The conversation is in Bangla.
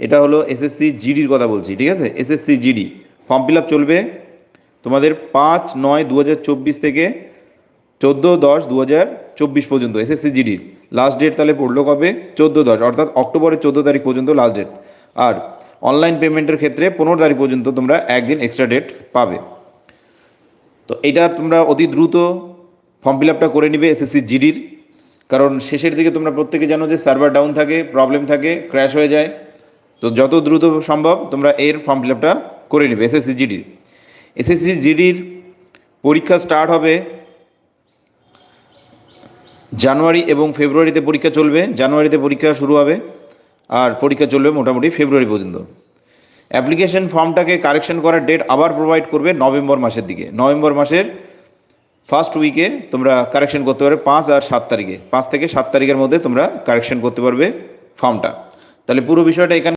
এটা হলো এসএসসি জিডির কথা বলছি, ঠিক আছে? এসএসসি জিডি ফর্ম ফিল চলবে তোমাদের পাঁচ নয় দু থেকে চোদ্দ দশ দু পর্যন্ত এসএসসি জিডির লাস্ট ডেট তাহলে পড়ল কবে? চোদ্দ দশ, অর্থাৎ অক্টোবরের চোদ্দ তারিখ পর্যন্ত লাস্ট ডেট আর অনলাইন পেমেন্টের ক্ষেত্রে পনেরো তারিখ পর্যন্ত তোমরা একদিন এক্সট্রা ডেট পাবে। তো এটা তোমরা অতি দ্রুত ফর্ম ফিল আপটা করে নিবে এসএসসি জিডির কারণ শেষের দিকে তোমরা প্রত্যেকে জানো যে সার্ভার ডাউন থাকে প্রবলেম থাকে ক্র্যাশ হয়ে যায়। তো যত দ্রুত সম্ভব তোমরা এর ফর্ম ফিল আপটা করে নেবে এসএসসি জিডির এসএসসি জিডির পরীক্ষা স্টার্ট হবে জানুয়ারি এবং ফেব্রুয়ারিতে পরীক্ষা চলবে, জানুয়ারিতে পরীক্ষা শুরু হবে আর পরীক্ষা চলবে মোটামুটি ফেব্রুয়ারি পর্যন্ত। অ্যাপ্লিকেশন ফর্মটাকে কারেকশন করার ডেট আবার প্রোভাইড করবে নভেম্বর মাসের দিকে। নভেম্বর মাসের ফার্স্ট উইকে তোমরা কারেকশন করতে পারবে পাঁচ আর সাত তারিখে। পাঁচ থেকে সাত তারিখের মধ্যে তোমরা কারেকশন করতে পারবে ফর্মটা তাহলে পুরো বিষয়টা এখানে